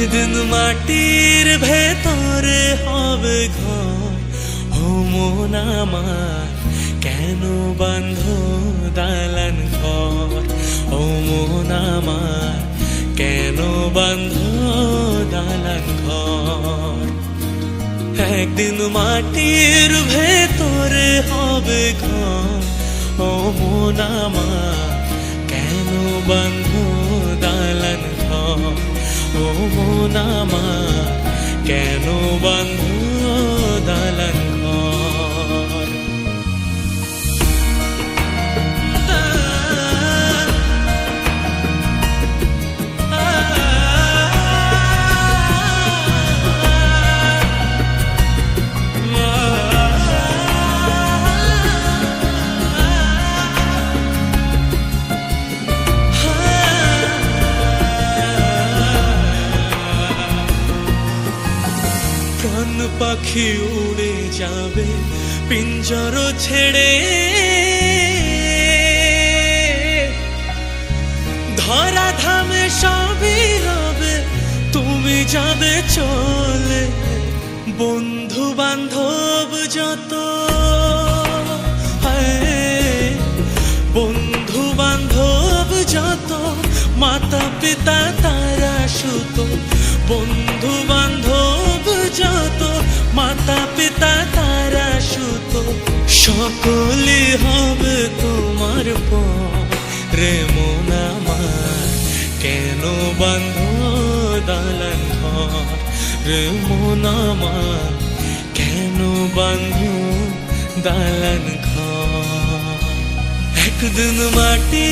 একদিন মাটির ভেতরে হবে ঘর ও মন আমার, কেন বান্ধ দালান ঘর? ও আমার, কেন বান্ধ দালান ঘর? একদিন মাটির ভেতরে হবে ঘর ও মন আমার, কেন বন্ধ মন আমার কেন বন্ধ পাখি উড়ে যাবে, পিঞ্জর ছেড়ে। ধরা ধামে সবই হবে তুমি যাবে চলে। বন্ধু বান্ধব যত বন্ধু বান্ধব যত, মাতা পিতা তারা সুত। বন্ধু বান্ধব যত মাতা পিতা তারা সুত সকলে হবে তোমার রে মন আমার, কেন বান্ধ দালান ঘর? রে মন আমার, কেন বান্ধ দালান ঘর? একদিন মাটি